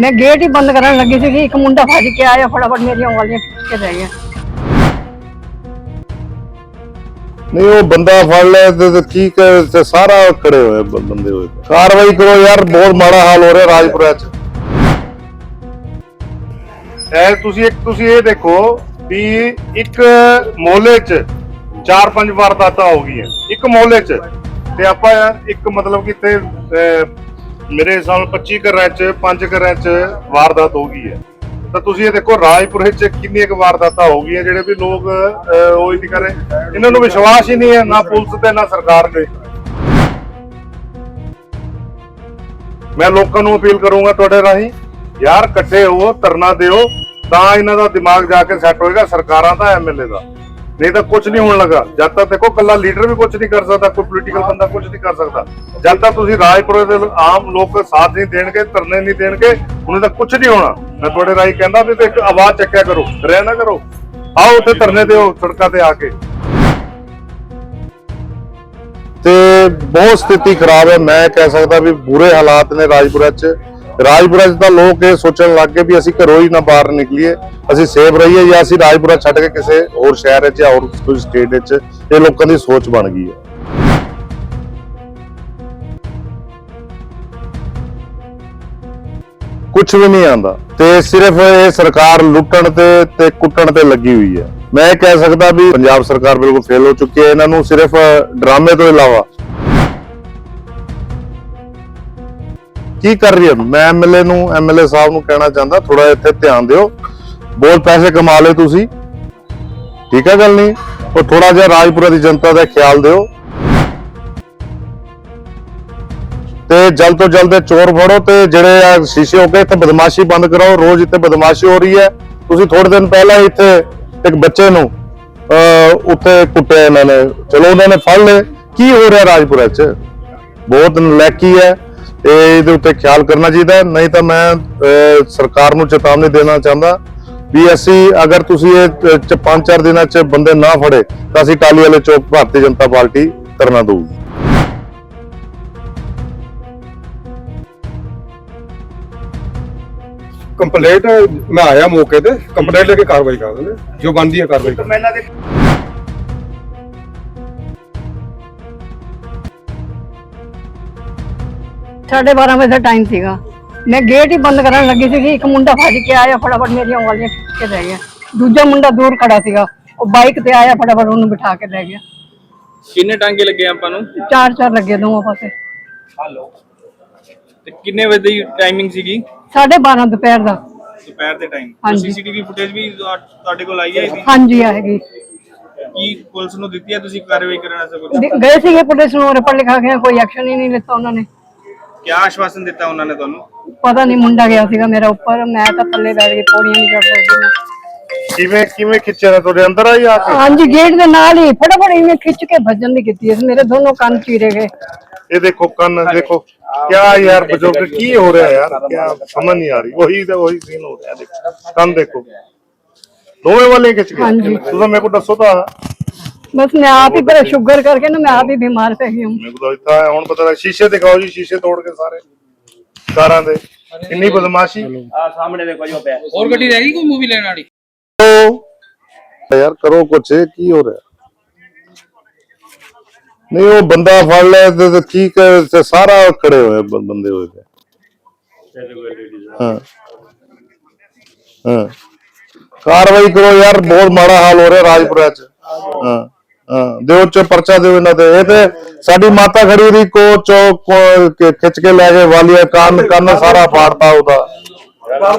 ਮੈਂ ਗੇਟ ਹੀ ਬੰਦ ਕਰਨ ਲੱਗੀ ਸੀ ਇੱਕ ਮੁੰਡਾ ਭੱਜ ਕੇ ਆਇਆ ਫਟਾਫਟ ਮੇਰੀਆਂ ਉਂਗਲੀਆਂ ਖਿੱਚ ਕੇ ਲੈ ਗਿਆ। ਨਹੀਂ ਉਹ ਬੰਦਾ ਫੜ ਲਿਆ ਤੇ ਤੇ ਕੀ ਕਰ ਤੇ ਸਾਰਾ ਖੜੇ ਹੋਏ ਬ- ਬੰਦੇ ਹੋਏ। ਕਾਰਵਾਈ ਕਰੋ ਯਾਰ ਬਹੁਤ ਮਾੜਾ ਹਾਲ ਹੋ ਰਿਹਾ ਰਾਜਪੁਰਾ ਚ। ਐ ਤੁਸੀਂ ਇੱਕ ਤੁਸੀਂ ਇਹ ਦੇਖੋ ਵੀ ਇੱਕ ਮੋਹਲੇ ਚ ਚਾਰ ਪੰਜ ਵਾਰਦਾਤਾਂ ਹੋ ਗਈਆਂ। ਇੱਕ ਮੋਹਲੇ ਚ ਤੇ ਆਪਾਂ ਇੱਕ ਮਤਲਬ ਕਿ ਇੱਥੇ ਅਹ, ਮੇਰੇ ਹਿਸਾਬ ਨਾਲ 25 ਘਰਾਂ ਚ ਪੰਜ ਘਰਾਂ ਚ ਵਾਰਦਾਤ ਹੋ ਗਈ ਹੈ। ਤਾਂ ਤੁਸੀਂ ਇਹ ਦੇਖੋ ਰਾਜਪੁਰੇ ਚ ਕਿੰਨੀਆਂ ਕੁ ਵਾਰਦਾਤਾਂ ਹੋ ਗਈਆਂ ਜਿਹੜੇ ਵੀ ਲੋਕ ਅਹ, ਉਹ ਹੀ ਕਰ? ਰਹੇ ਇਹਨਾਂ ਨੂੰ ਵਿਸ਼ਵਾਸ ਹੀ ਨਹੀਂ ਹੈ ਨਾ ਪੁਲਿਸ ਤੇ ਨਾ ਸਰਕਾਰ ਤੇ। ਮੈਂ ਲੋਕਾਂ ਨੂੰ ਅਪੀਲ ਕਰੂੰਗਾ ਤੁਹਾਡੇ ਰਾਹੀਂ ਯਾਰ ਇਕੱਠੇ ਹੋ ਧਰਨਾ ਦਿਓ ਤਾਂ ਇਹਨਾਂ ਦਾ ਦਿਮਾਗ ਜਾ ਕੇ ਸੈੱਟ ਹੋਏਗਾ ਸਰਕਾਰਾਂ ਦਾ ਐਮਐਲਏ ਦਾ। ਨਹੀਂ ਤਾਂ ਕੁਝ ਨਹੀਂ ਹੋਣ ਲੱਗਾ। ਜਦ ਤੱਕ ਦੇਖੋ ਕੱਲਾ ਲੀਡਰ ਵੀ ਕੁਝ ਨਹੀਂ ਕਰ ਸਕਦਾ, ਕੋਈ ਪੋਲੀਟੀਕਲ ਬੰਦਾ ਕੁਝ ਨਹੀਂ ਕਰ ਸਕਦਾ। ਜਦ ਤੱਕ ਤੁਸੀਂ ਰਾਜਪੁਰੇ ਦੇ ਆਮ ਲੋਕ ਸਾਥ ਨਹੀਂ ਦੇਣਗੇ, ਧਰਨੇ ਨਹੀਂ ਦੇਣਗੇ, ਉਹਨਾਂ ਦਾ ਕੁਝ ਨਹੀਂ ਹੋਣਾ। ਮੈਂ ਤੁਹਾਡੇ ਰਾਹੀਂ ਕਹਿੰਦਾ ਵੀ ਤੇ ਇੱਕ ਆਵਾਜ਼ ਚੱਕਿਆ ਕਰੋ, ਰਹਿ ਨਾ ਕਰੋ। ਆਓ ਉੱਥੇ ਧਰਨੇ ਦਿਓ ਸੜਕਾਂ ਤੇ ਆ ਕੇ। ਤੇ ਬਹੁਤ ਸਥਿਤੀ ਖਰਾਬ ਹੈ। ਮੈਂ ਕਹਿ ਸਕਦਾ ਵੀ ਬੁਰੇ ਹਾਲਾਤ ਨੇ ਰਾਜਪੁਰਾ 'ਚ। ਰਾਜਪੁਰਾ 'ਚ ਤਾਂ ਲੋਕ ਇਹ ਸੋਚਣ ਲੱਗ ਗਏ ਵੀ ਅਸੀਂ ਘਰੋਂ ਹੀ ਨਾ ਬਾਹਰ ਨਿਕਲੀਏ। ਅਸੀਂ ਸੇਫ ਰਹੀਏ ਜਾਂ ਅਸੀਂ ਰਾਜਪੁਰਾ ਛੱਡ ਕੇ ਕਿਸੇ ਹੋਰ ਸ਼ਹਿਰ 'ਚ ਜਾਂ ਹੋਰ ਕੋਈ ਸਟੇਟ 'ਚ ਇਹ ਲੋਕਾਂ ਦੀ ਸੋਚ ਬਣ ਗਈ ਹੈ। ਕੁਝ ਵੀ ਨਹੀਂ ਆਂਦਾ ਤੇ ਸਿਰਫ ਇਹ ਸਰਕਾਰ ਲੁੱਟਣ ਤੇ ਤੇ ਕੁੱਟਣ ਤੇ ਲੱਗੀ ਹੋਈ ਹੈ। ਮੈਂ ਇਹ ਕਹਿ ਸਕਦਾ ਵੀ ਪੰਜਾਬ ਸਰਕਾਰ ਬਿਲਕੁਲ ਫੇਲ ਹੋ ਚੁੱਕੀ ਹੈ। ਇਹਨਾਂ ਨੂੰ ਸਿਰਫ ਡਰਾਮੇ ਤੋਂ ਇਲਾਵਾ ਕੀ ਕਰ ਰਹੀ ਹੈ? ਮੈਂ ਐਮਐਲਏ ਨੂੰ ਐਮਐਲਏ ਸਾਹਿਬ ਨੂੰ ਕਹਿਣਾ ਚਾਹੁੰਦਾ ਥੋੜਾ ਇੱਥੇ ਧਿਆਨ ਦਿਓ। ਬਹੁਤ ਪੈਸੇ ਕਮਾ ਲਏ ਤੁਸੀਂ। ਠੀਕ ਹੈ ਗੱਲ ਨਹੀਂ? ਉਹ ਥੋੜਾ ਜਿਹਾ ਰਾਜਪੁਰਾ ਦੀ ਜਨਤਾ ਦਾ ਖਿਆਲ ਦਿਓ। ਤੇ ਜਲਦ ਤੋਂ ਜਲਦ ਇਹ ਚੋਰ ਫੜੋ ਤੇ ਜਿਹੜੇ ਆ ਸ਼ੀਸ਼ੇ ਹੋ ਗਏ ਇੱਥੇ ਬਦਮਾਸ਼ੀ ਬੰਦ ਕਰਾਓ। ਰੋਜ਼ ਇੱਥੇ ਬਦਮਾਸ਼ੀ ਹੋ ਰਹੀ ਹੈ। ਤੁਸੀਂ ਥੋੜੇ ਦਿਨ ਪਹਿਲਾਂ ਇੱਥੇ ਇੱਕ ਬੱਚੇ ਨੂੰ ਅਹ, ਉੱਥੇ ਕੁੱਟਿਆ ਇਹਨਾਂ ਨੇ। ਚਲੋ ਉਹਨਾਂ ਨੇ ਫੜ ਲਏ। ਕੀ ਹੋ ਰਿਹਾ ਰਾਜਪੁਰਾ 'ਚ? ਬਹੁਤ ਨਲਾਇਕੀ ਹੈ। ਤੇ ਇਹਦੇ ਉੱਤੇ ਖਿਆਲ ਕਰਨਾ ਚਾਹੀਦਾ। ਨਹੀਂ ਤਾਂ ਮੈਂ ਸਰਕਾਰ ਨੂੰ ਚੇਤਾਵਨੀ ਦੇਣਾ ਚਾਹੁੰਦਾ ਵੀ ਅਸੀਂ ਅਗਰ ਤੁਸੀਂ ਇਹ ਪੰਜ ਚਾਰ ਦਿਨਾਂ 'ਚ ਬੰਦੇ ਨਾ ਫੜੇ, ਤਾਂ ਅਸੀਂ ਟਾਲੀ ਵਾਲੇ ਚੌਕ ਭਾਰਤੀ ਜਨਤਾ ਪਾਰਟੀ ਧਰਨਾ ਦਊਗੀ। ਕੰਪਲੇਂਟ ਮੈਂ ਆਇਆ ਮੌਕੇ ਤੇ, ਕੰਪਲੇਂਟ ਲੈ ਕੇ ਕਾਰਵਾਈ ਕਰ ਦਿੰਦੇ ਜੋ ਬਣਦੀ ਹੈ ਕਾਰਵਾਈ ਕਰ ਸਾਢੇ 12 ਵਜੇ ਦਾ ਟਾਈਮ ਸੀਗਾ। ਮੈਂ ਗੇਟ ਹੀ ਬੰਦ ਕਰਨ ਲੱਗੀ ਸੀ ਇੱਕ ਮੁੰਡਾ ਭੱਜ ਕੇ ਆਇਆ ਫਟਾਫਟ ਮੇਰੀਆਂ ਉਂਗਲੀਆਂ ਖਿੱਚ ਕੇ ਲੈ ਗਿਆ। ਦੂਜਾ ਮੁੰਡਾ ਦੂਰ ਖੜਾ ਸੀਗਾ। ਉਹ ਬਾਈਕ ਤੇ ਆਇਆ ਫਟਾਫਟ ਉਹਨੂੰ ਬਿਠਾ ਕੇ ਲੈ ਗਿਆ। ਕਿੰਨੇ ਟਾਂਗੇ ਲੱਗੇ ਆਪਾਂ ਨੂੰ? ਚਾਰ ਚਾਰ ਲੱਗੇ ਦੋਵਾਂ ਪਾਸੇ। ਤੇ ਕਿੰਨੇ ਵਜੇ ਦੀ ਟਾਈਮਿੰਗ ਸੀਗੀ? ਸਾਢੇ 12 ਦੁਪਹਿਰ ਦਾ। ਦੁਪਹਿਰ ਦੇ ਟਾਈਮ ਹਾਂਜੀ। ਸੀਸੀਟੀਵੀ ਫੁਟੇਜ ਵੀ ਤੁਹਾ- ਤੁਹਾਡੇ ਕੋਲ ਆਈ ਹੈ ਇਹਦੀ? ਹਾਂਜੀ ਆਏਗੀ ਕੀ ਪੁਲਿਸ ਨੂੰ ਦਿੱਤੀ ਹੈ ਤੁਸੀਂ ਕਾਰਵਾਈ ਕਰਨ ਵਾਸਤੇ ਕੁਝ ਦੇ- ਗਏ ਸੀਗੇ ਪੁਲਿਸ ਨੂੰ ਰਿਪੋਰਟ ਲਿਖਾ ਕੇ ਕੋਈ ਐਕਸ਼ਨ ਹੀ ਨਹੀਂ ਲਿੱਤਾ ਉਹਨਾਂ ਨੇ। ਕੀ ਆਸ਼ਵਾਸਨ ਦਿੱਤਾ ਉਹਨਾਂ ਨੇ ਤੁਹਾਨੂੰ? ਪਤਾ ਨਹੀਂ ਮੁੰਡਾ ਗਿਆ ਸੀਗਾ ਮੇਰਾ ਉੱਪਰ ਮੈਂ ਤਾਂ ਥੱਲੇ ਬੈਠ ਕੇ ਪੌੜੀਆਂ ਨਹੀਂ ਚੜ ਸਕਦੀ ਮੈਂ। ਕਿਵੇਂ ਕਿਵੇਂ ਖਿੱਚਿਆ ਨੇ ਤੁਹਾਡੇ? ਅੰਦਰ ਆਈ ਆ ਕੇ? ਹਾਂਜੀ ਗੇਟ ਦੇ ਨਾਲ ਹੀ ਫਟਾਫਟ ਇਹਨੇ ਖਿੱਚ ਕੇ ਭੱਜਣ ਦੀ ਕੀਤੀ ਇਸ ਮੇਰੇ ਦੋਨੋਂ ਕੰਨ ਚੀਰੇ ਗਏ। ਇਹ ਦੇਖੋ ਕੰਨ ਦੇਖੋ ਕਿਆ ਯਾਰ ਬਜ਼ੁਰਗ ਕੀ ਹੋ ਰਿਹਾ ਯਾਰ? ਕਿਆ ਸਮਝ ਨਹੀਂ ਆ ਰਹੀ। ਉਹੀ ਤੇ ਉਹੀ ਸੀਨ ਹੋ ਰਿਹਾ ਦੇਖੋ। ਕੰਨ ਦੇਖੋ। ਦੋਵੇਂ ਵਾਲੇ ਖਿੱਚ ਗਏ ਹਾਂਜੀ। ਤੁਸੀਂ ਮੇਰੇ ਕੋਲ ਦੱਸੋ ਤਾਂ। ਬਸ ਮੈਂ ਆਪ ਹੀ ਬੜਾ ਸ਼ੂਗਰ ਕਰਕੇ ਨਾ ਮੈਂ ਆਪ ਹੀ ਬਿਮਾਰ ਪੈ ਗਈ ਹਾਂ। ਮੇਰੇ ਕੋਲ ਤਾਂ ਇੱਥਾ ਹੁਣ ਪਤਾ ਲੱਗ ਸ਼ੀਸ਼ੇ ਦਿਖਾਓ ਜੀ ਸ਼ੀਸ਼ੇ ਤੋੜ ਕੇ ਸਾਰੇ। ਕਾਰਾਂ ਦੇ। ਇੰਨੀ ਬਦਮਾਸ਼ੀ। ਹੋਰ ਗੱਡੀ ਰਹਿ ਗਈ ਕੋਈ ਮੂਵੀ ਲੈਣ ਵਾਲੀ? ਯਾਰ ਕਰੋ ਕੁਛ ਕੀ ਹੋ ਰਿਹਾ? ਨਹੀਂ ਉਹ ਬੰਦਾ ਫੜ ਲਿਆ ਤੇ ਤੇ ਕੀ ਕਰ ਤੇ ਸਾਰਾ ਖੜੇ ਹੋਏ ਬੰਦੇ ਹੋਏ। ਹਾਂ। ਹਾਂ। ਕਾਰਵਾਈ ਕਰੋ ਯਾਰ ਬਹੁਤ ਮਾੜਾ ਹਾਲ ਹੋ ਰਿਹਾ ਰਾਜਪੁਰਾ ਚ। ਹਾਂ। ਦਿਓ ਚ ਪਰਚਾ ਦਿਓ ਇਹਨਾਂ ਤੇ ਇਹ ਤੇ ਸਾਡੀ ਮਾਤਾ ਖੜੀ ਦੀ ਕੋਚ ਕੇ- ਖਿੱਚ ਕੇ ਲੈ ਗਏ ਵਾਲੀਆ ਕੰਨ ਕੰਨ ਸਾਰਾ ਫਾੜਤਾ ਉਹਦਾ।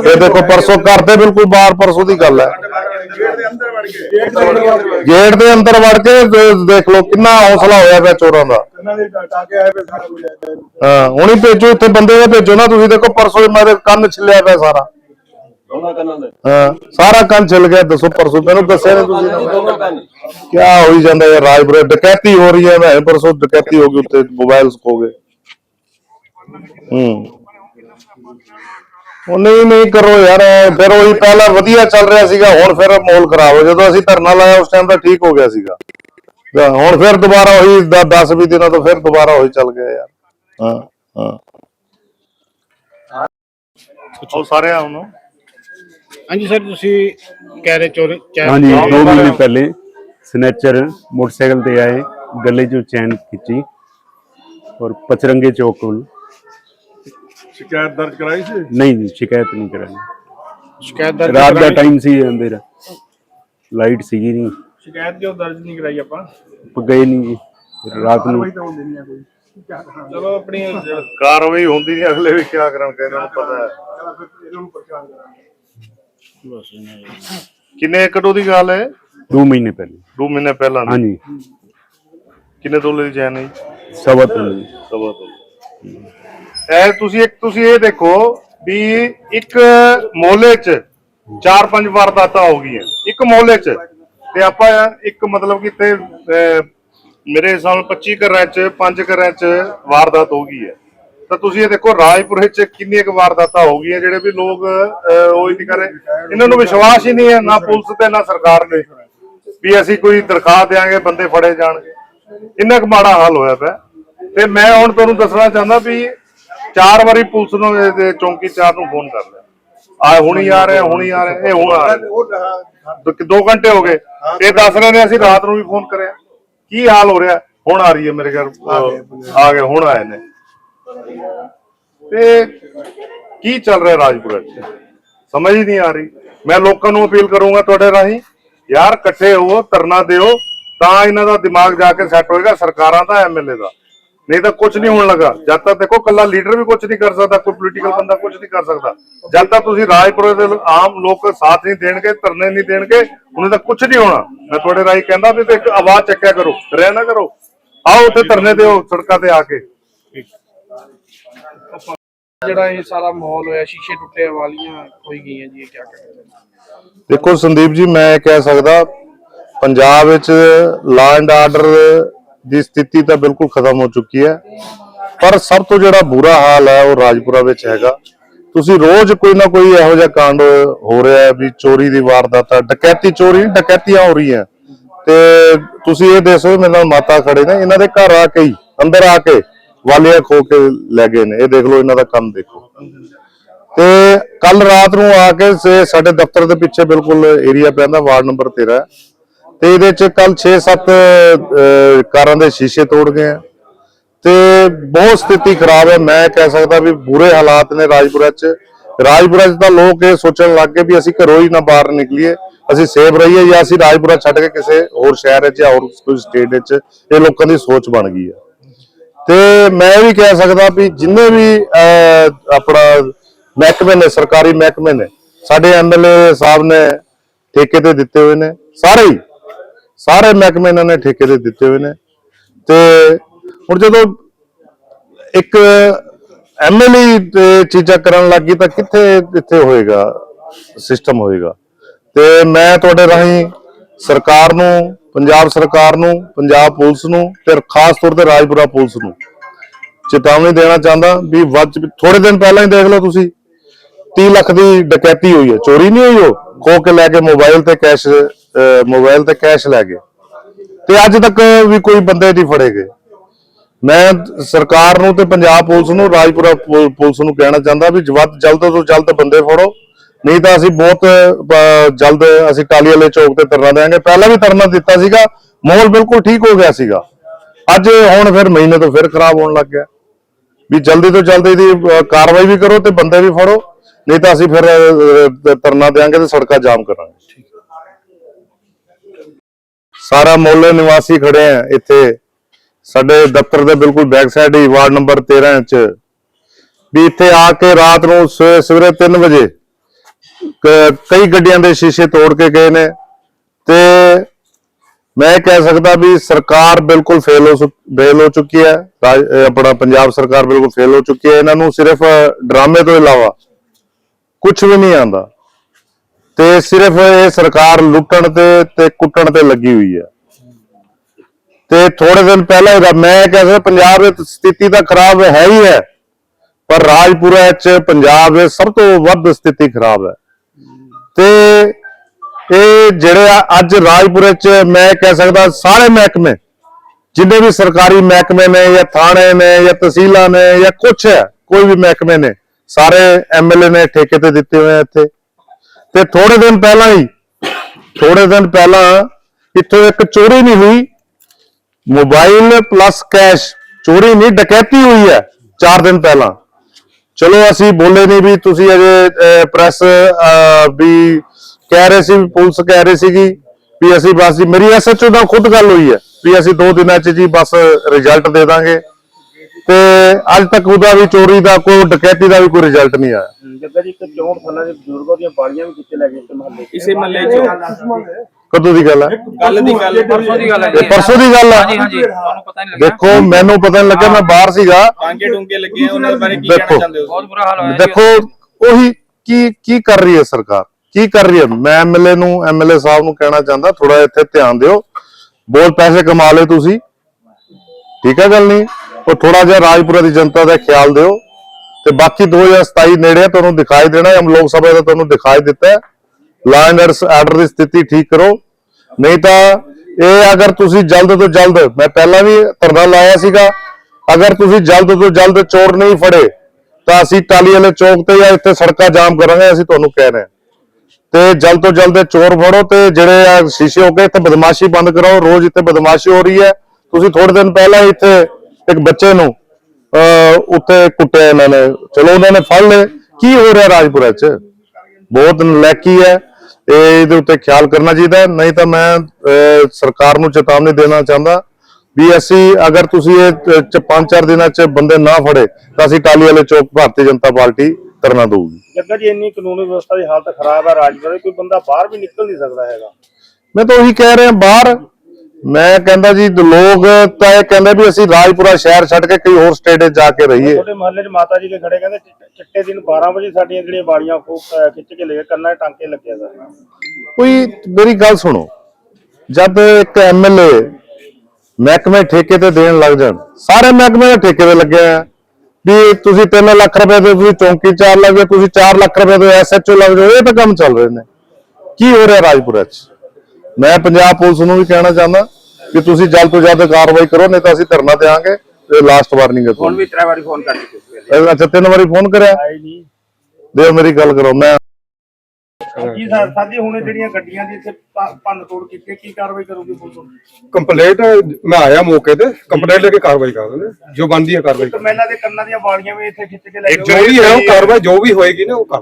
ਇਹ ਦੇਖੋ, ਪਰਸੋਂ ਕਰਦੇ ਬਿਲਕੁਲ ਬਾਹਰ, ਪਰਸੋਂ ਦੀ ਗੱਲ ਹੈ। ਗੇਟ ਦੇ ਅੰਦਰ ਵੜ ਕੇ ਦੇਖ ਲਓ ਕਿੰਨਾ ਹੌਸਲਾ ਹੋਇਆ ਪਿਆ ਚੋਰਾਂ ਦਾ। ਹਾਂ, ਹੁਣੀ ਭੇਜੋ, ਇੱਥੇ ਬੰਦੇ ਦਾ ਭੇਜੋ ਨਾ ਤੁਸੀਂ। ਦੇਖੋ, ਪਰਸੋਂ ਮੇਰੇ ਕੰਨ ਛਿੱਲਿਆ ਪਿਆ ਸਾਰਾ। ਹਾਂ ਸਾਰਾ ਕੰਨ ਛਿੱਲ ਗਿਆ ਦੱਸੋ ਪਰਸੋਂ ਮੈਨੂੰ ਦੱਸਿਆ ਨੀ ਤੁਸੀਂ ਕੀ ਹੋਈ ਜਾਂਦਾ ਯਾਰ ਰਾਜਪੁਰੇ ਡਕੈਤੀ ਹੋ ਰਹੀ ਹੈ ਮੈਂ ਪਰਸੋਂ ਡਕੈਤੀ ਹੋ ਗਈ ਉੱਤੇ ਮੋਬਾਈਲਸ ਖੋ ਗਏ। ਹੂੰ। ਉਹ ਨਹੀਂ ਨਹੀਂ ਕਰੋ ਯਾਰ ਫਿਰ ਉਹੀ ਪਹਿਲਾਂ ਵਧੀਆ ਚੱਲ ਰਿਹਾ ਸੀਗਾ ਹੁਣ ਫਿਰ ਮਾਹੌਲ ਖਰਾਬ ਹੋ ਜਦੋਂ ਅਸੀਂ ਧਰਨਾ ਲਾਇਆ ਉਸ ਟਾਈਮ ਤਾਂ ਠੀਕ ਹੋ ਗਿਆ ਸੀਗਾ। ਹੁਣ ਫਿਰ ਦੁਬਾਰਾ ਉਹੀ 10 20 ਦਿਨਾਂ ਤੋਂ ਫਿਰ ਦੁਬਾਰਾ ਉਹੀ ਚੱਲ ਗਿਆ ਯਾਰ। ਹਾਂ ਹਾਂ। ਉਹ ਸਾਰੇ ਆ ਉਹਨੂੰ ਹਾਂਜੀ ਸਰ ਤੁਸੀਂ ਕਹਿ ਰਹੇ ਚੋਰ ਹਾਂਜੀ 2 ਮਹੀਨੇ ਪਹਿਲੇ ਸਨੈਚਰ ਮੋਟਰਸਾਈਕਲ ਤੇ ਆਏ ਗਲੇ ਚੋਂ ਚੈਨ ਖਿੱਚੀ ਔਰ ਪਚਰੰਗੇ ਚੌਕ ਕੋਲ। ਸ਼ਿਕਾਇਤ ਦਰਜ ਕਰਾਈ ਸੀ? ਨਹੀਂ ਜੀ ਸ਼ਿਕਾਇਤ ਨਹੀਂ ਕਰਾਈ। ਸ਼ਿਕਾਇਤ ਦਰਜ ਰਾਤ ਦਾ ਕਰਾਈ। ਟਾਈਮ ਸੀ ਅੰਦਰ। ਲਾਈਟ ਸੀਗੀ ਨਹੀਂ ਸ਼ਿਕਾਇਤ ਕਿਉਂ ਦਰਜ ਨਹੀਂ ਕਰਾਈ ਆਪਾਂ? ਗਏ ਨਹੀਂ ਜੀ ਰਾਤ ਨੂੰ। ਚਲੋ ਆਪਣੀ ਕਾਰਵਾਈ ਹੁੰਦੀ ਨਹੀਂ ਅਗਲੇ ਵੀ ਕੀ ਕਰਨ ਕਿ ਇਹਨਾਂ ਨੂੰ ਪਤਾ ਹੈ। ਕਿੰਨੇ ਏਕੜ ਦੀ ਗੱਲ ਹੈ? 2 ਮਹੀਨੇ ਪਹਿਲੇ। 2 ਮਹੀਨੇ ਪਹਿਲਾਂ ਦੀ। ਹਾਂਜੀ। ਕਿੰਨੇ ਤੋਲੇ ਦੀ ਚੈਨ ਹੈ ਸਵਾ ਤੋਂ ਜੀ। ਸਵਾ ਤੋਲੇ। ਇਹ ਤੁਸੀਂ ਇੱਕ ਤੁਸੀਂ ਇਹ ਦੇਖੋ ਵੀ ਇੱਕ ਮੋਹਲੇ 'ਚ ਚਾਰ ਪੰਜ ਵਾਰਦਾਤਾਂ ਹੋ ਗਈਆਂ। ਇੱਕ ਮੋਹਲੇ 'ਚ। ਤੇ ਆਪਾਂ ਇੱਕ ਮਤਲਬ ਕਿ ਤੇ ਮੇਰੇ ਹਿਸਾਬ ਨਾਲ 25 ਘਰਾਂ 'ਚ ਪੰਜ ਘਰਾਂ 'ਚ ਵਾਰਦਾਤ ਹੋ ਗਈ ਹੈ। ਤਾਂ ਤੁਸੀਂ ਇਹ ਦੇਖੋ, ਰਾਜਪੁਰੇ 'ਚ ਕਿੰਨੀਆਂ ਕੁ ਵਾਰਦਾਤਾਂ ਹੋ ਗਈਆਂ ਜਿਹੜੇ ਵੀ ਲੋਕ ਉਹ ਹੀ ਨਹੀਂ ਕਰ ਇਹਨਾਂ ਨੂੰ ਵਿਸ਼ਵਾਸ ਹੀ ਨਹੀਂ ਹੈ, ਨਾ ਪੁਲਿਸ ਤੇ, ਨਾ ਸਰਕਾਰ ਨੇ ਵੀ ਅਸੀਂ ਕੋਈ ਦਰਖਾਸਤ ਦੇਾਂਗੇ, ਬੰਦੇ ਫੜੇ ਜਾਣਗੇ। ਇੰਨਾ ਕੁ ਮਾੜਾ ਹਾਲ ਹੋਇਆ ਪਿਆ। ਤੇ ਮੈਂ ਹੁਣ ਤੁਹਾਨੂੰ ਦੱਸਣਾ ਚਾਹੁੰਦਾ ਵੀ ਚਾਰ ਵਾਰੀ ਪੁਲਿਸ ਨੂੰ ਚੌਂਕੀ ਚਾਰ ਨੂੰ ਫੋਨ ਕਰ ਲਿਆ। ਆ ਹੁਣੀ ਆ ਰਿਹਾ, ਹੁਣੀ ਆ ਰਿਹਾ, ਇਹ ਹੁਣ ਆ ਰਹੇ। ਦੋ- ਘੰਟੇ ਹੋ ਗਏ। ਇਹ ਦੱਸ ਰਹੇ ਨੇ, ਅਸੀਂ ਰਾਤ ਨੂੰ ਵੀ ਫੋਨ ਕਰਿਆ। ਕੀ ਹਾਲ ਹੋ ਰਿਹਾ? ਹੁਣ ਆ ਰਹੀ ਹੈ ਮੇਰੇ ਘਰ ਆ ਗਏ, ਹੁਣ ਆਏ ਨੇ। ਤੇ ਕੀ ਚੱਲ ਰਿਹਾ ਰਾਜਪੁਰਾ ਚ ਸਮਝ ਹੀ ਨਹੀਂ ਆ ਰਹੀ। ਮੈਂ ਲੋਕਾਂ ਨੂੰ ਅਪੀਲ ਕਰੂੰਗਾ ਤੁਹਾਡੇ ਰਾਹੀਂ, ਯਾਰ ਇਕੱਠੇ ਹੋ ਧਰਨਾ ਦਿਓ, ਤਾਂ ਇਹਨਾਂ ਦਾ ਦਿਮਾਗ ਜਾ ਕੇ ਸੈੱਟ ਹੋਏਗਾ, ਸਰਕਾਰਾਂ ਦਾ ਐਮਐਲਏ ਦਾ। ਨਹੀਂ ਤਾਂ ਕੁਝ ਨਹੀਂ ਹੋਣ ਲੱਗਾ। ਜਦ ਤੱਕ ਦੇਖੋ ਕੱਲਾ ਲੀਡਰ ਵੀ ਕੁਝ ਨਹੀਂ ਕਰ ਸਕਦਾ, ਕੋਈ ਪੋਲੀਟੀਕਲ ਬੰਦਾ ਕੁਝ ਨਹੀਂ ਕਰ ਸਕਦਾ। ਜਦ ਤੱਕ ਤੁਸੀਂ ਰਾਜਪੁਰੇ ਦੇ ਆਮ ਲੋਕ ਸਾਥ ਨਹੀਂ ਦੇਣਗੇ, ਧਰਨੇ ਨਹੀਂ ਦੇਣਗੇ, ਉਹਨਾਂ ਦਾ ਕੁਝ ਨਹੀਂ ਹੋਣਾ। ਮੈਂ ਤੁਹਾਡੇ ਰਾਹੀਂ ਕਹਿੰਦਾ ਵੀ ਤੇ ਇੱਕ ਆਵਾਜ਼ ਚੱਕਿਆ ਕਰੋ ਰਹਿ ਨਾ ਕਰੋ। ਆਓ ਉੱਥੇ ਧਰਨੇ ਦਿਓ ਸੜਕਾਂ ਤੇ ਆ ਕੇ। ਜਿਹੜਾ ਇਹ ਸਾਰਾ ਮਾਹੌਲ ਹੋਇਆ, ਸ਼ੀਸ਼ੇ ਟੁੱਟੇ ਵਾਲੀਆਂ ਹੋਈ ਗਈਆਂ ਜੀ, ਇਹ ਕੀ ਕਰਦੇ ਦੇਖੋ ਸੰਦੀਪ ਜੀ, ਮੈਂ ਕਹਿ ਸਕਦਾ, ਪੰਜਾਬ ਵਿੱਚ ਲਾ ਐਂਡ ਆਰਡਰ ਦੀ ਸਥਿਤੀ ਤਾਂ ਬਿਲਕੁਲ ਖਤਮ ਹੋ ਚੁੱਕੀ ਹੈ। ਪਰ ਸਭ ਤੋਂ ਜਿਹੜਾ ਬੁਰਾ ਹਾਲ ਹੈ, ਉਹ ਰਾਜਪੁਰਾ ਵਿੱਚ ਹੈਗਾ। ਤੁਸੀਂ ਰੋਜ਼ ਕੋਈ ਨਾ ਕੋਈ ਇਹੋ ਜਿਹਾ ਕਾਂਡ ਹੋ ਰਿਹਾ ਹੈ ਵੀ ਚੋਰੀ ਦੀ ਵਾਰਦਾਤ ਡਕੈਤੀ ਚੋਰੀ ਡਕੈਤੀਆਂ ਹੋ ਰਹੀਆਂ। ਤੇ ਤੁਸੀਂ ਇਹ ਦੇਖੋ ਮੇਰੇ ਨਾਲ ਮਾਤਾ ਖੜੇ ਨੇ। ਇਹਨਾਂ ਦੇ ਘਰ ਆ ਕੇ ਹੀ, ਅੰਦਰ ਆ ਕੇ ਵਾਲੀਆ ਖੋ ਕੇ ਲੈ ਗਏ ਨੇ, ਇਹ ਦੇਖ ਲਓ ਇਹਨਾਂ ਦਾ ਕੰਮ ਦੇਖੋ। ਤੇ ਕੱਲ ਰਾਤ ਨੂੰ ਆ ਕੇ ਸਾਡੇ ਦਫ਼ਤਰ ਦੇ ਪਿੱਛੇ ਬਿਲਕੁਲ ਏਰੀਆ ਪੈਂਦਾ ਵਾਰਡ ਨੰਬਰ 13 ਤੇ ਇਹਦੇ ਚ ਕੱਲ 6-7 ਕਾਰਾਂ ਦੇ ਸ਼ੀਸ਼ੇ ਤੋੜ ਗਏ ਆ। ਤੇ ਬਹੁਤ ਸਥਿਤੀ ਖਰਾਬ ਹੈ ਮੈਂ ਕਹਿ ਸਕਦਾ ਵੀ ਬੁਰੇ ਹਾਲਾਤ ਨੇ ਰਾਜਪੁਰਾ ਚ। ਰਾਜਪੁਰਾ ਚ ਤਾਂ ਲੋਕ ਇਹ ਸੋਚਣ ਲੱਗ ਗਏ ਵੀ ਅਸੀਂ ਘਰੋਂ ਹੀ ਨਾ ਬਾਹਰ ਨਿਕਲੀਏ, ਅਸੀਂ ਸੇਫ ਰਹੀਏ ਜਾਂ ਅਸੀਂ ਰਾਜਪੁਰਾ ਛੱਡ ਕੇ ਕਿਸੇ ਹੋਰ ਸ਼ਹਿਰ ਵਿੱਚ ਜਾਂ ਹੋਰ ਕੋਈ ਸਟੇਟ ਵਿੱਚ ਇਹ ਲੋਕਾਂ ਦੀ ਸੋਚ ਬਣ ਗਈ ਹੈ ਤੇ ਮੈਂ ਵੀ ਕਹਿ ਸਕਦਾ ਵੀ ਜਿੰਨੇ ਵੀ ਆਪਣਾ ਮਹਿਕਮੇ ਨੇ, ਸਰਕਾਰੀ ਮਹਿਕਮੇ ਨੇ, ਸਾਡੇ ਐਮਐਲਏ ਸਾਹਿਬ ਨੇ ਠੇਕੇ ਤੇ ਦਿੱਤੇ ਹੋਏ ਨੇ, ਸਾਰੇ ਹੀ, ਸਾਰੇ ਮਹਿਕਮੇ ਇਹਨਾਂ ਨੇ ਠੇਕੇ ਤੇ ਦਿੱਤੇ ਹੋਏ ਨੇ। ਤੇ ਹੁਣ ਜਦੋਂ ਇੱਕ ਐਮਐਲਏ ਤੇ ਚੀਜ਼ਾਂ ਕਰਨ ਲੱਗੀ ਤਾਂ ਕਿੱਥੇ, ਇੱਥੇ ਹੋਏਗਾ ਸਿਸਟਮ ਹੋਏਗਾ। ਤੇ ਮੈਂ ਤੁਹਾਡੇ ਰਾਹੀਂ ਸਰਕਾਰ ਨੂੰ, ਪੰਜਾਬ ਸਰਕਾਰ ਨੂੰ, ਪੰਜਾਬ ਪੁਲਿਸ ਨੂੰ ਤੇ ਖਾਸ ਤੌਰ ਤੇ ਰਾਜਪੁਰਾ ਪੁਲਿਸ ਨੂੰ ਚੇਤਾਵਨੀ ਦੇਣਾ ਚਾਹੁੰਦਾ ਵੀ ਵੱਧ ਥੋੜੇ ਦਿਨ ਪਹਿਲਾਂ ਹੀ ਦੇਖ ਲਓ ਤੁਸੀਂ 30 ਲੱਖ ਦੀ ਡਕੈਤੀ ਹੋਈ ਹੈ। ਚੋਰੀ ਨਹੀਂ ਹੋਈ ਉਹ? ਖੋ ਕੇ ਲੈ ਕੇ ਮੋਬਾਈਲ ਤੇ ਕੈਸ਼ ਮੋਬਾਈਲ ਤੇ ਕੈਸ਼ ਲੈ ਗਏ। ਤੇ ਅੱਜ ਤੱਕ ਵੀ ਕੋਈ ਬੰਦੇ ਨਹੀਂ ਫੜੇ ਗਏ। ਮੈਂ ਸਰਕਾਰ ਨੂੰ ਤੇ ਪੰਜਾਬ ਪੁਲਿਸ ਨੂੰ, ਰਾਜਪੁਰਾ ਪੁਲਿਸ ਨੂੰ ਕਹਿਣਾ ਚਾਹੁੰਦਾ ਵੀ ਵੱਧ, ਜਲਦ ਤੋਂ ਜਲਦ ਬੰਦੇ ਫੜੋ। ਨਹੀਂ ਤਾਂ ਅਸੀਂ ਬਹੁਤ ਜਲਦ ਅਸੀਂ ਟਾਲੀ ਵਾਲੇ ਚੌਕ ਤੇ ਤਰਨਾ ਦੇਵਾਂਗੇ। ਪਹਿਲਾਂ ਵੀ ਤਰਨਾ ਦਿੱਤਾ ਸੀਗਾ, ਮਾਹੌਲ ਬਿਲਕੁਲ ਠੀਕ ਹੋ ਗਿਆ ਸੀਗਾ। ਅੱਜ ਹੁਣ ਫਿਰ ਮਹੀਨੇ ਤੋਂ ਫਿਰ ਖਰਾਬ ਹੋਣ ਲੱਗ ਗਿਆ। ਵੀ ਜਲਦੀ ਤੋਂ ਜਲਦੀ ਦੀ ਕਾਰਵਾਈ ਵੀ ਕਰੋ ਤੇ ਬੰਦੇ ਵੀ ਫੜੋ। ਨਹੀਂ ਤਾਂ ਅਸੀਂ ਫਿਰ ਤਰਨਾ ਧਰਨਾ ਤੇ ਸੜਕਾਂ ਜਾਮ ਕਰਾਂਗੇ। ਸਾਰਾ ਮੁਹੱਲੇ ਨਿਵਾਸੀ ਖੜੇ ਆ ਇੱਥੇ। ਸਾਡੇ ਦਫ਼ਤਰ ਦੇ ਬਿਲਕੁਲ ਬੈਕ ਸਾਈਡ ਹੀ ਵਾਰਡ ਨੰਬਰ 13 ਚ। ਵੀ ਇੱਥੇ ਆ ਕੇ ਰਾਤ ਨੂੰ ਸਵੇ- ਸਵੇਰੇ 3 ਵਜੇ ਕਈ ਗੱਡੀਆਂ ਦੇ ਸ਼ੀਸ਼ੇ ਤੋੜ ਕੇ ਗਏ ਨੇ ਤੇ ਮੈਂ ਕਹਿ ਸਕਦਾ ਵੀ ਸਰਕਾਰ ਬਿਲਕੁਲ ਫੇਲ ਹੋ ਫੇਲ ਹੋ ਚੁੱਕੀ ਹੈ। ਰਾਜ- ਆਪਣਾ ਪੰਜਾਬ ਸਰਕਾਰ ਬਿਲਕੁਲ ਫੇਲ ਹੋ ਚੁੱਕੀ ਹੈ। ਇਹਨਾਂ ਨੂੰ ਸਿਰਫ ਡਰਾਮੇ ਤੋਂ ਇਲਾਵਾ ਕੁਝ ਵੀ ਨਹੀਂ ਆਂਦਾ ਤੇ ਸਿਰਫ ਇਹ ਸਰਕਾਰ ਲੁੱਟਣ ਤੇ ਤੇ ਕੁੱਟਣ ਤੇ ਲੱਗੀ ਹੋਈ ਹੈ। ਤੇ ਥੋੜੇ ਦਿਨ ਪਹਿਲਾਂ ਇਹਦਾ ਮੈਂ ਕਹਿ ਸਕਦਾ ਪੰਜਾਬ ਵਿੱਚ ਸਥਿਤੀ ਤਾਂ ਖਰਾਬ ਹੈ ਹੀ ਹੈ, ਪਰ ਰਾਜਪੁਰਾ ਚ ਪੰਜਾਬ ਵਿੱਚ ਸਭ ਤੋਂ ਵੱਧ ਸਥਿਤੀ ਖਰਾਬ ਹੈ। ਤੇ ਇਹ ਜਿਹੜੇ ਆ ਅੱਜ ਰਾਜਪੁਰੇ ਚ ਮੈਂ ਕਹਿ ਸਕਦਾ ਸਾਰੇ ਮਹਿਕਮੇ, ਜਿੰਨੇ ਵੀ ਸਰਕਾਰੀ ਮਹਿਕਮੇ ਨੇ ਜਾਂ ਥਾਣੇ ਨੇ ਜਾਂ ਤਹਿਸੀਲਾਂ ਨੇ ਜਾਂ ਕੁਛ ਹੈ, ਕੋਈ ਵੀ ਮਹਿਕਮੇ ਨੇ, ਸਾਰੇ ਐਮਐਲਏ ਨੇ ਠੇਕੇ ਤੇ ਦਿੱਤੇ ਹੋਏ ਆ ਇੱਥੇ। ਤੇ ਥੋੜੇ ਦਿਨ ਪਹਿਲਾਂ ਹੀ ਥੋੜੇ ਦਿਨ ਪਹਿਲਾਂ ਇੱਥੋਂ ਇੱਕ ਚੋਰੀ ਨਹੀਂ ਹੋਈ, ਮੋਬਾਈਲ ਪਲੱਸ ਕੈਸ਼ ਚੋਰੀ ਨਹੀਂ, ਡਕੈਤੀ ਹੋਈ ਹੈ 4 ਦਿਨ ਪਹਿਲਾਂ। ਚਲੋ ਅਸੀਂ ਬੋਲੇ ਨਹੀਂ ਵੀ ਤੁਸੀਂ ਅਜੇ ਪ੍ਰੈਸ ਵੀ ਕਹਿ ਰਹੇ ਸੀ ਪੁਲਿਸ ਕਹਿ ਰਹੀ ਸੀਗੀ ਵੀ ਅਸੀਂ ਬਸ ਜੀ ਮੇਰੀ ਐਸਐਚਓ ਨਾਲ ਖੁਦ ਗੱਲ ਹੋਈ ਹੈ ਵੀ ਅਸੀਂ 2 ਦਿਨਾਂ 'ਚ ਜੀ ਬਸ ਰਿਜ਼ਲਟ ਦੇ ਦਾਂਗੇ। ਤੇ ਅੱਜ ਤੱਕ ਉਹਦਾ ਵੀ ਚੋਰੀ ਦਾ ਕੋਈ ਡਕੈਤੀ ਦਾ ਵੀ ਕੋਈ ਰਿਜ਼ਲਟ ਨਹੀਂ ਆਇਆ। ਜੱਗਾ ਜੀ ਇੱਕ 64 ਸਾਲਾਂ ਦੇ ਬਜ਼ੁਰਗਾਂ ਦੀਆਂ ਬਾਲੀਆਂ ਵੀ ਕਿੱਥੇ ਲੈ ਗਏ ਇਸ ਮਹੱਲੇ ਇਸੇ ਮਹੱਲੇ 'ਚ। ਕਦੋਂ ਦੀ ਗੱਲ ਹੈ ਗੱਲ ਦੀ ਗੱਲ ਪਰਸੋਂ ਦੀ ਗੱਲ ਹੈ ਇਹ ਪਰਸੋਂ ਦੀ ਗੱਲ ਹਾਂਜੀ ਹੈ। ਹਾਂਜੀ ਤੁਹਾਨੂੰ ਪਤਾ ਨਹੀਂ ਲੱਗਿਆ। ਦੇਖੋ ਮੈਨੂੰ ਪਤਾ ਨਹੀਂ ਲੱਗਿਆ ਮੈਂ ਬਾਹਰ ਸੀਗਾ। ਟਾਂਗੇ ਟੁੰਗੇ ਲੱਗੇ ਉਹਨਾਂ ਬਾਰੇ ਕੀ ਕਹਿਣਾ। ਚਾਹੁੰਦੇ ਹੋ? ਬਹੁਤ ਬੁਰਾ ਹਾਲ ਹੋਇਆ ਦੇਖੋ ਉਹੀ ਕੀ ਕੀ ਕਰ ਰਹੀ ਹੈ ਸਰਕਾਰ? ਕੀ ਕਰ ਰਹੀ ਹੈ? ਮੈਂ ਐਮਐਲਏ ਨੂੰ ਐਮਐਲਏ ਸਾਹਿਬ ਨੂੰ ਕਹਿਣਾ ਚਾਹੁੰਦਾ ਥੋੜਾ ਇੱਥੇ ਧਿਆਨ ਦਿਓ। ਬਹੁਤ ਪੈਸੇ ਕਮਾ ਲਏ ਤੁਸੀਂ। ਠੀਕ ਹੈ ਗੱਲ ਨਹੀਂ? ਉਹ ਥੋੜਾ ਜਿਹਾ ਰਾਜਪੁਰਾ ਦੀ ਜਨਤਾ ਦਾ ਖਿਆਲ ਦਿਓ। ਤੇ ਬਾਕੀ 2027 ਨੇੜੇ ਤੁਹਾਨੂੰ ਦਿਖਾਈ ਦੇਣਾ ਹੈ ਹਮ ਲੋਕ ਸਭਾ ਦਾ ਤੁਹਾਨੂੰ ਦਿਖਾਈ ਦਿੱਤਾ ਹੈ। ਲਾ ਐਂਡ ਆਰਡਰ ਦੀ ਸਥਿਤੀ ਠੀਕ ਕਰੋ। ਨਹੀਂ ਤਾਂ ਇਹ ਅਗਰ ਤੁਸੀਂ ਜਲਦ ਤੋਂ ਜਲਦ, ਮੈਂ ਪਹਿਲਾਂ ਵੀ ਧਰਨਾ ਲਾਇਆ ਸੀਗਾ, ਅਗਰ ਤੁਸੀਂ ਜਲਦ ਤੋਂ ਜਲਦ ਚੋਰ ਨਹੀਂ ਫੜੇ, ਤਾਂ ਅਸੀਂ ਟਾਲੀ ਵਾਲੇ ਚੌਕ ਤੇ ਜਾਂ ਇੱਥੇ ਸੜਕਾਂ ਜਾਮ ਕਰਾਂਗੇ, ਅਸੀਂ ਤੁਹਾਨੂੰ ਕਹਿ ਰਹੇ ਤੇ ਜਲਦ ਤੋਂ ਜਲਦ ਚੋਰ ਫੜੋ ਤੇ ਜਿਹੜੇ ਆ ਸ਼ੀਸ਼ੇ ਹੋ ਕੇ ਇੱਥੇ ਬਦਮਾਸ਼ੀ ਬੰਦ ਕਰਾਓ, ਰੋਜ਼ ਇੱਥੇ ਬਦਮਾਸ਼ੀ ਹੋ ਰਹੀ ਹੈ। ਤੁਸੀਂ ਥੋੜੇ ਦਿਨ ਪਹਿਲਾਂ ਇੱਥੇ ਇੱਕ ਬੱਚੇ ਨੂੰ, ਅਹ ਉੱਤੇ ਕੁੱਟਿਆ ਇਹਨਾਂ ਨੇ। ਚਲੋ ਉਹਨਾਂ ਨੇ ਫੜ ਲਏ। ਕੀ ਹੋ ਰਿਹਾ ਰਾਜਪੁਰਾ 'ਚ? ਬਹੁਤ ਨਲਾਇਕੀ ਹੈ। ਇਹ ਇਹਦੇ ਉੱਤੇ ਖਿਆਲ ਕਰਨਾ ਚਾਹੀਦਾ। ਨਹੀਂ ਤਾਂ ਮੈਂ ਸਰਕਾਰ ਨੂੰ ਚੇਤਾਵਨੀ ਦੇਣਾ ਚਾਹੁੰਦਾ ਵੀ ਅਸੀਂ ਅਗਰ ਤੁਸੀਂ ਇਹ ਚ- ਪੰਜ ਚਾਰ ਦਿਨਾਂ 'ਚ ਬੰਦੇ ਨਾ ਫੜੇ ਤਾਂ ਅਸੀਂ ਟਾਲੀ ਵਾਲੇ ਚੌਕ ਭਾਰਤੀ ਜਨਤਾ ਪਾਰਟੀ ਧਰਨਾ ਦਊਗੀ ਜੱਗਾ ਜੀ ਇੰਨੀ ਕਾਨੂੰਨੀ ਵਿਵਸਥਾ ਦੀ ਹਾਲਤ ਖਰਾਬ ਹੈ ਰਾਜਪੁਰਾ ਦੀ ਕੋਈ ਬੰਦਾ ਬਾਹਰ ਵੀ ਨਿਕਲ ਨਹੀਂ ਸਕਦਾ ਹੈਗਾ ਮੈਂ ਤਾਂ ਉਹੀ ਕਹਿ ਰਿਹਾ ਬਾਹਰ ਮੈਂ ਕਹਿੰਦਾ ਜੀ ਲੋਕ ਤਾਂ ਇਹ ਕਹਿੰਦੇ ਵੀ ਅਸੀਂ ਰਾਜਪੁਰਾ ਸ਼ਹਿਰ ਛੱਡ ਕੇ ਕਈ ਹੋਰ ਸਟੇਟ ਜਾ ਕੇ ਰਹੀਏ। ਛੋਟੇ ਮਹੱਲੇ 'ਚ ਮਾਤਾ ਜੀ ਦੇ ਖੜੇ ਕਹਿੰਦੇ ਚਿੱਟੇ ਦਿਨ 12 ਵਜੇ ਸਾਡੀਆਂ ਜਿਹੜੀਆਂ ਅਹ ਖਿੱਚ ਕੇ ਲੈ ਕੰਨਾਂ 'ਚ ਟਾਂਕੇ ਲੱਗੇ ਸਰ ਕੋਈ ਮੇਰੀ ਗੱਲ ਸੁਣੋ ਜਦ ਇੱਕ ਐਮਐਲਏ ਮਹਿਕਮੇ ਠੇਕੇ ਤੇ ਦੇਣ ਲੱਗ ਜਾਣ ਸਾਰੇ ਮਹਿਕਮੇ ਦੇ ਠੇਕੇ ਤੇ ਲੱਗੇ ਆ ਵੀ ਤੁਸੀਂ 3 ਲੱਖ ਰੁਪਏ ਦੇ ਤੁਸੀਂ ਚੌਂਕੀ ਚਾਰ ਲੱਗ ਜਾਓ ਤੁਸੀਂ 4 ਲੱਖ ਰੁਪਏ ਦੇ ਐਸਐਚਓ ਲੱਗ ਜਾਓ ਇਹ ਤਾਂ ਕੰਮ ਚੱਲ ਰਹੇ ਨੇ। ਕੀ ਹੋ ਰਿਹਾ ਰਾਜਪੁਰਾ 'ਚ? ਮੈਂ ਪੰਜਾਬ ਪੁਲਿਸ ਨੂੰ ਵੀ ਕਹਿਣਾ ਚਾਹੁੰਦਾ ਕਿ ਤੁਸੀਂ ਜਲਦ ਤੋਂ ਜਲਦ ਕਾਰਵਾਈ ਕਰੋ ਨਹੀਂ ਤਾਂ ਅਸੀਂ ਧਰਨਾ ਦੇਵਾਂਗੇ ਇਹ ਲਾਸਟ ਵਾਰਨਿੰਗ ਹੈ ਹੁਣ ਤੁਹਾਨੂੰ ਵੀ ਤਰੇ ਵਾਰੀ ਫੋਨ ਕਰ ਚੁੱਕੇ ਅੱਛਾ ਤਿੰਨ ਵਾਰੀ ਫੋਨ ਕਰਿਆ? ਆਈ ਨਹੀਂ। ਦਿਓ ਮੇਰੀ ਗੱਲ ਕਰੋ ਮੈਂ ਕੀ ਸਰ ਸਾਡੀ ਹੁਣ ਜਿਹੜੀਆਂ ਗੱਡੀਆਂ ਦੀ ਇੱਥੇ ਭੰਨ ਤੋੜ ਕੀਤੀ ਕੀ ਕਾਰਵਾਈ ਕਰੂਗੀ ਪੁਲਿਸ ਕੰਪਲੇਂਟ ਮੈਂ ਆਇਆ ਮੌਕੇ ਤੇ ਕੰਪਲੇਂਟ ਲੈ ਕੇ ਕਾਰਵਾਈ ਕਰ ਦਿੰਦੇ ਜੋ ਬੰਦੀ ਹੈ ਕਾਰਵਾਈ ਕਰ ਮਹਿਲਾ ਦੇ ਕੰਨਾਂ ਦੀਆਂ ਬਾਲੀਆਂ ਵੀ ਇੱਥੇ ਖਿੱਚ ਕੇ ਲੈ ਜੋ ਵੀ ਹੈ ਉਹ ਕਾਰਵਾਈ ਜੋ ਵੀ ਹੋਏਗੀ ਨਾ ਉਹ ਕਰ